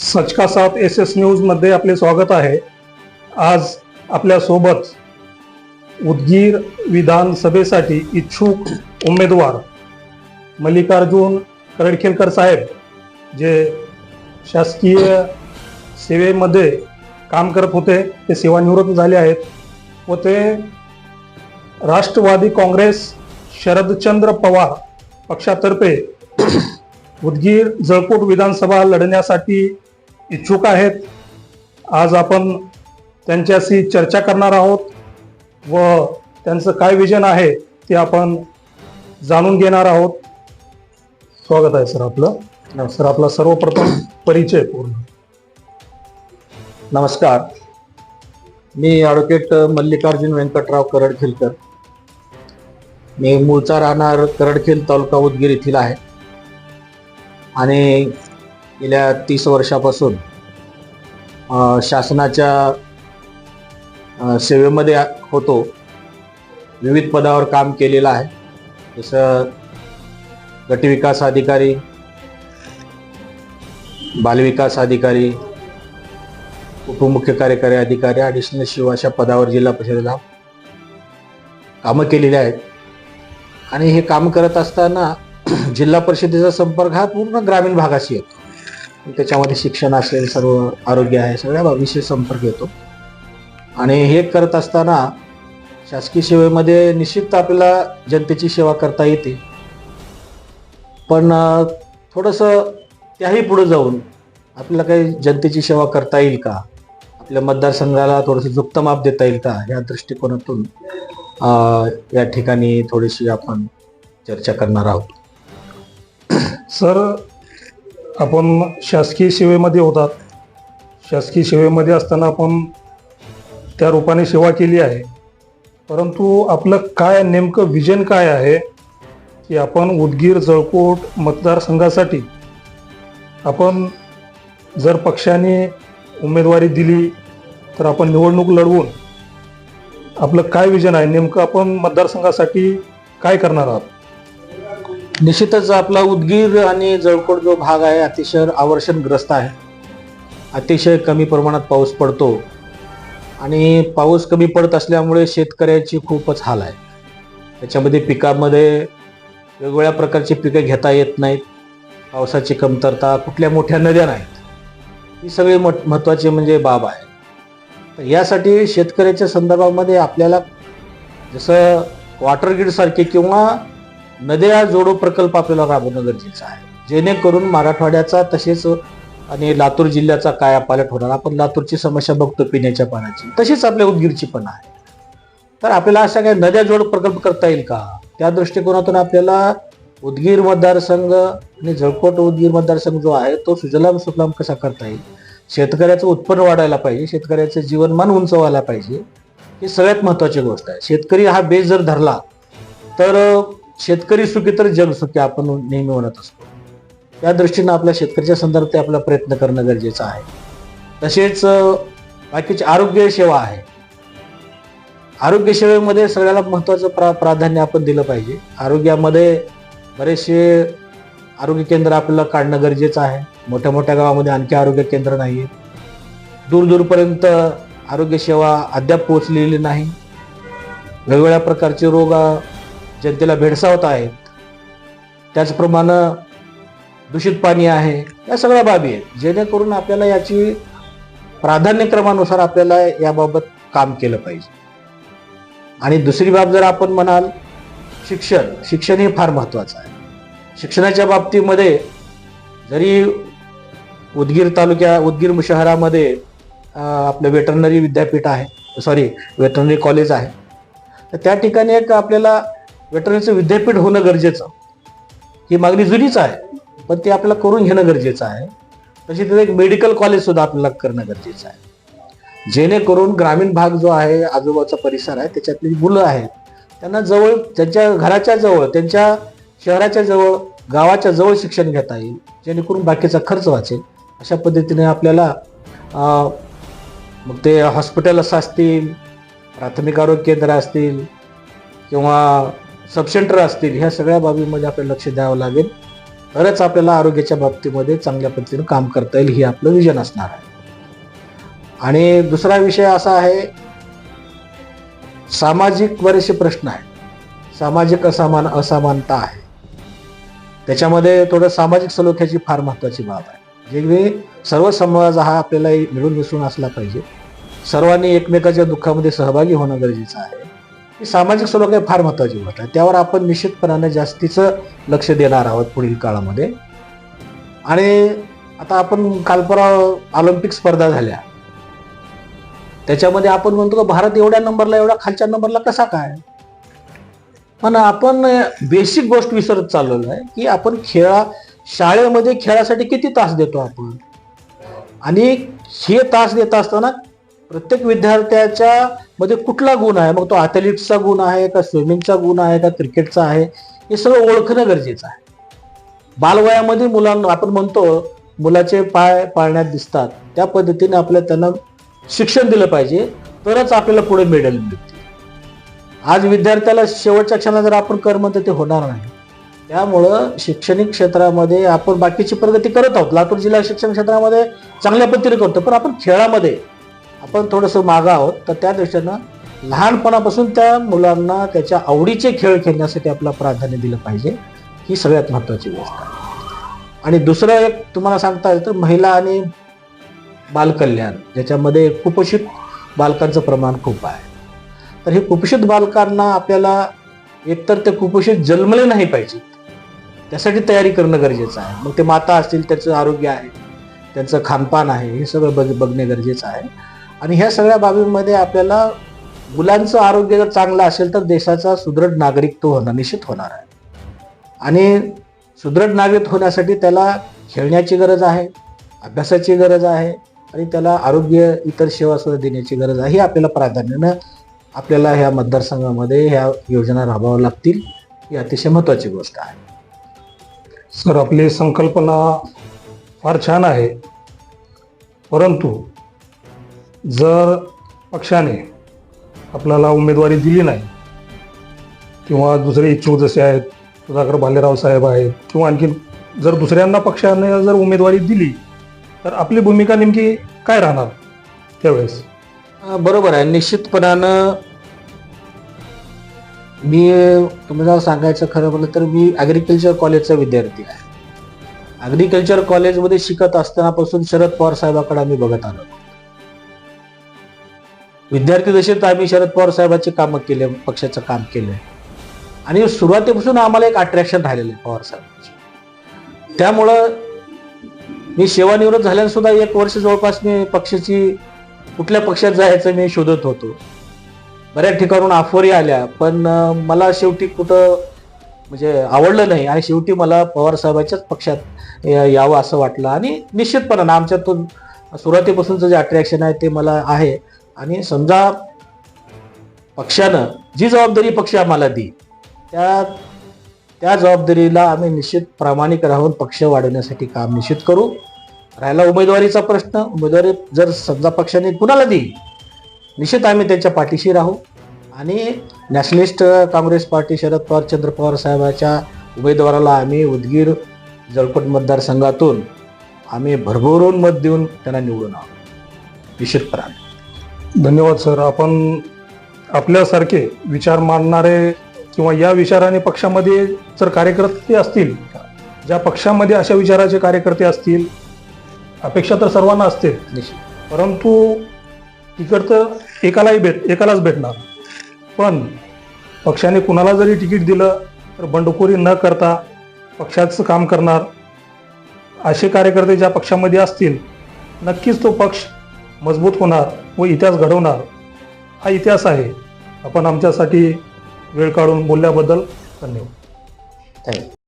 सचका सात S S न्यूजमध्ये आपले स्वागत आहे. आज आपल्यासोबत उदगीर विधानसभेसाठी इच्छुक उमेदवार मल्लिकार्जुन करडखेलकर साहेब जे शासकीय सेवेमध्ये काम करत होते ते सेवानिवृत्त झाले आहेत व ते राष्ट्रवादी काँग्रेस शरदचंद्र पवार पक्षातर्फे उदगीर जळकोट विधानसभा लढण्यासाठी इच्छुक आहेत. आज आपण त्यांच्याशी चर्चा करणार आहोत व त्यांचं काय विजन आहे ते आपण जाणून घेणार आहोत. स्वागत आहे सर आपलं. सर आपला सर्वप्रथम परिचय पूर्ण. नमस्कार. मी ॲडव्होकेट मल्लिकार्जुन व्यंकटराव करडखेलकर. मी मूळचा राहणार करडखेल तालुका उदगीर येथील आहे. आणि गेल्या तीस वर्षापासून शासनाच्या सेवेमध्ये होतो. विविध पदावर काम केलेलं आहे. जसं गटविकास अधिकारी बालविकास अधिकारी उपमुख्य कार्यकारी अधिकारी ॲडिशनल शिव अशा पदावर जिल्हा परिषदेला कामं केलेली आहेत. आणि हे काम करत असताना जिल्हा परिषदेचा संपर्क हा पूर्ण ग्रामीण भागाशी येतो. त्याच्यामध्ये शिक्षण असेल सर्व आरोग्य आहे सगळ्या बाबीशी संपर्क येतो. आणि हे करत असताना शासकीय सेवेमध्ये निश्चित आपल्याला जनतेची सेवा करता येते. पण थोडंसं त्याही पुढे जाऊन आपल्याला काही जनतेची सेवा करता येईल का? आपल्या मतदारसंघाला थोडंसं जुक्त माप देता येईल का? या दृष्टिकोनातून या ठिकाणी थोडीशी आपण चर्चा करणार आहोत. सर आपण शासकीय सेवेमध्ये होतात. शासकीय सेवेमध्ये असताना आपण त्या रूपाने सेवा केली आहे. परंतु आपलं काय नेमकं विजन काय आहे की आपण उदगीर जळकोट मतदारसंघासाठी आपण जर पक्षाने उमेदवारी दिली तर आपण निवडणूक लढवून आपलं काय विजन आहे नेमकं आपण मतदारसंघासाठी काय करणार आहात? निश्चितच आपला उदगीर आणि जळकोट जो भाग आहे अतिशय आवर्षणग्रस्त आहे. अतिशय कमी प्रमाणात पाऊस पडतो आणि पाऊस कमी पडत असल्यामुळे शेतकऱ्याची खूपच हाल आहे. त्याच्यामध्ये पिकामध्ये वेगवेगळ्या प्रकारची पिकं घेता येत नाहीत. पावसाची कमतरता कुठल्या मोठ्या नद्या नाहीत. ही सगळी मत महत्त्वाची म्हणजे बाब आहे. तर यासाठी शेतकऱ्याच्या संदर्भामध्ये आपल्याला जसं वॉटर ग्रीडसारखे किंवा नद्या जोडो प्रकल्प आपल्याला राबवणं गरजेचं आहे. जेणेकरून मराठवाड्याचा तसेच आणि लातूर जिल्ह्याचा कायापालट होणार आपण लातूरची समस्या बघतो पिण्याच्या पाण्याची. तशीच आपल्या उदगीरची पण आहे. तर आपल्याला अशा काही नद्या जोड प्रकल्प करता येईल का? त्या दृष्टिकोनातून आपल्याला उदगीर मतदारसंघ आणि झळकोट उदगीर मतदारसंघ जो आहे तो सुजलाम सुफलाम कसा करता येईल? शेतकऱ्याचं उत्पन्न वाढायला पाहिजे शेतकऱ्याचं जीवनमान उंच व्हायला पाहिजे ही सगळ्यात महत्त्वाची गोष्ट आहे. शेतकरी हा बेस जर धरला तर शेतकरी सुखी तर जग सुखी आपण नेहमी म्हणत असतो. त्या दृष्टीनं आपल्या शेतकऱ्याच्या संदर्भात आपला प्रयत्न करणं गरजेचं आहे. तसेच बाकीची आरोग्य सेवा आहे. आरोग्य सेवेमध्ये सगळ्याला महत्त्वाचं प्रा प्राधान्य आपण दिलं पाहिजे. आरोग्यामध्ये बरेचसे आरोग्य केंद्र आपल्याला काढणं गरजेचं आहे. मोठ्या मोठ्या गावामध्ये आणखी आरोग्य केंद्र नाही आहेत दूरदूरपर्यंत आरोग्यसेवा अद्याप पोहोचलेली नाही. वेगवेगळ्या प्रकारचे रोग जनतेला भेडसावत आहेत. त्याचप्रमाणे दूषित पाणी आहे या सगळ्या बाबी आहेत. जेणेकरून आपल्याला याची प्राधान्यक्रमानुसार आपल्याला याबाबत काम केलं पाहिजे. आणि दुसरी बाब जर आपण म्हणाल शिक्षण. शिक्षण हे फार महत्त्वाचं आहे. शिक्षणाच्या बाबतीमध्ये जरी उदगीर तालुक्या उदगीर शहरामध्ये आपलं वेटरनरी विद्यापीठ आहे सॉरी वेटरनरी कॉलेज आहे तर त्या ठिकाणी एक आपल्याला वेटरनरीचं विद्यापीठ होणं गरजेचं. ही मागणी जुनीच आहे पण ते आपल्याला करून घेणं गरजेचं आहे. तशी तिथे एक मेडिकल कॉलेज सुद्धा आपल्याला करणं गरजेचं आहे. जेणेकरून ग्रामीण भाग जो आहे आजूबाजूचा परिसर आहे त्याच्यातली मुलं आहेत त्यांना जवळ त्यांच्या घराच्या जवळ त्यांच्या शहराच्या जवळ गावाच्या जवळ शिक्षण घेता येईल जेणेकरून बाकीचा खर्च वाचेल. अशा पद्धतीने आपल्याला मग ते हॉस्पिटल असतील प्राथमिक आरोग्य केंद्र असतील किंवा सबसेंटर असतील ह्या सगळ्या बाबीमध्ये आपल्याला लक्ष द्यावं लागेल. तरच आपल्याला आरोग्याच्या बाबतीमध्ये चांगल्या पद्धतीने काम करता येईल ही आपलं विजन असणार आहे. आणि दुसरा विषय असा आहे सामाजिक बरेचसे प्रश्न आहेत. सामाजिक असमान असमानता आहे. त्याच्यामध्ये थोडं सामाजिक सलोख्याची फार महत्वाची बाब आहे. जे सर्व समाज हा आपल्याला मिळून मिसळून असला पाहिजे. सर्वांनी एकमेकाच्या दुःखामध्ये सहभागी होणं गरजेचं आहे. ही सामाजिक सलोख्या फार महत्त्वाची गोष्ट आहे. त्यावर आपण निश्चितपणानं जास्तीचं लक्ष देणार आहोत पुढील काळामध्ये. आणि आता आपण कालपरा ऑलिम्पिक स्पर्धा झाल्या. त्याच्यामध्ये आपण म्हणतो का भारत एवढ्या नंबरला एवढ्या खालच्या नंबरला कसा काय? पण आपण बेसिक गोष्ट विसरत चाललेलो आहे की आपण खेळा शाळेमध्ये खेळासाठी किती तास देतो आपण? आणि हे तास देत असताना प्रत्येक विद्यार्थ्याच्या मध्ये कुठला गुण आहे? मग तो ॲथलीट्सचा गुण आहे का स्विमिंगचा गुण आहे का क्रिकेटचा आहे? हे सगळं ओळखणं गरजेचं आहे. बालवयामध्ये मुलांना आपण म्हणतो मुलाचे पाय पाळण्यात दिसतात. त्या पद्धतीने आपल्या त्यांना शिक्षण दिलं पाहिजे. तरच आपल्याला पुढे मेडल मिळते आज विद्यार्थ्याला शेवटच्या क्षणात जर आपण कर म्हणतो ते होणार नाही. त्यामुळं शैक्षणिक क्षेत्रामध्ये आपण बाकीची प्रगती करत आहोत. लातूर जिल्हा शिक्षण क्षेत्रामध्ये चांगल्या पद्धतीने करतो. पण आपण खेळामध्ये आपण थोडंसं मागं आहोत तर त्या दृष्टीनं लहानपणापासून त्या मुलांना त्याच्या आवडीचे खेळ खेळण्यासाठी आपला प्राधान्य दिलं पाहिजे ही सगळ्यात महत्त्वाची गोष्ट आहे. आणि दुसरं एक तुम्हाला सांगता येईल तर महिला आणि बालकल्याण ज्याच्यामध्ये कुपोषित बालकांचं प्रमाण खूप आहे. तर हे कुपोषित बालकांना आपल्याला एकतर ते कुपोषित जन्मले नाही पाहिजे त्यासाठी तयारी करणं गरजेचं आहे. मग ते माता असतील त्याचं आरोग्य आहे त्यांचं खानपान आहे हे सगळं बघ बघणे गरजेचं आहे. आणि ह्या सगळ्या बाबींमध्ये आपल्याला मुलांचं आरोग्य जर चांगलं असेल तर देशाचा सुदृढ नागरिक तो होणं निश्चित होणार आहे. आणि सुदृढ नागरिक होण्यासाठी त्याला खेळण्याची गरज आहे अभ्यासाची गरज आहे आणि त्याला आरोग्य इतर सेवा सुद्धा देण्याची गरज आहे ही आपल्याला प्राधान्यानं आपल्याला ह्या मतदारसंघामध्ये ह्या योजना राबवाव्या लागतील ही अतिशय महत्त्वाची गोष्ट आहे. सर आपली संकल्पना फार छान आहे. परंतु जर पक्षाने आपल्याला उमेदवारी दिली नाही किंवा दुसरे इच्छुक जसे आहेत सुधाकर भालेराव साहेब आहेत किंवा आणखी जर दुसऱ्यांना पक्षाने जर उमेदवारी दिली तर आपली भूमिका नेमकी काय राहणार त्यावेळेस? बरोबर आहे. निश्चितपणानं मी तुम्हाला सांगायचं खरं म्हटलं तर मी ॲग्रिकल्चर कॉलेजचा विद्यार्थी आहे. ॲग्रिकल्चर कॉलेजमध्ये शिकत असतानापासून शरद पवार साहेबाकडे आम्ही बघत आलो. विद्यार्थी दशेत आम्ही शरद पवार साहेबाचे कामं केले पक्षाचं काम केलं. आणि सुरुवातीपासून आम्हाला एक अट्रॅक्शन राहिलेलं आहे पवार साहेबांचं. त्यामुळं मी सेवानिवृत्त झाल्यानंसुद्धा एक वर्ष जवळपास मी पक्षाची कुठल्या पक्षात जायचं मी शोधत होतो. बऱ्याच ठिकाणून ऑफरही आल्या पण मला शेवटी कुठं म्हणजे आवडलं नाही आणि शेवटी मला पवार साहेबाच्याच पक्षात या- यावं असं वाटलं. आणि निश्चितपणानं आमच्यातून सुरुवातीपासूनचं जे अट्रॅक्शन आहे ते मला आहे. आणि समजा पक्षानं जी जबाबदारी पक्ष आम्हाला दी त्या त्या जबाबदारीला आम्ही निश्चित प्रामाणिक राहून पक्ष वाढवण्यासाठी काम निश्चित करू. राहिला उमेदवारीचा प्रश्न उमेदवारी जर समजा पक्षाने कुणाला दिली निश्चित आम्ही त्यांच्या पाठीशी राहू. आणि नॅशनलिस्ट काँग्रेस पार्टी शरद पवार चंद्र पवार साहेबाच्या उमेदवाराला आम्ही उदगीर जळकोट मतदारसंघातून आम्ही भरभरून मत देऊन त्यांना निवडून आहोत निश्चितपणाने धन्यवाद सर. आपण आपल्यासारखे विचार मांडणारे किंवा या विचाराने पक्षामध्ये जर कार्यकर्ते असतील ज्या पक्षामध्ये अशा विचाराचे कार्यकर्ते असतील अपेक्षा तर सर्वांना असते. परंतु तिकड तर एकालाही भेट एकालाच भेटणार. पण पक्षाने कुणाला जरी तिकीट दिलं तर बंडखोरी न करता पक्षाचं काम करणार. असे कार्यकर्ते ज्या पक्षामध्ये असतील नक्कीच तो पक्ष मजबूत होणार व इतिहास घडवणार हा इतिहास आहे. आपण आमच्यासाठी वेळ काढून बोलल्याबद्दल धन्यवाद. थँक्यू.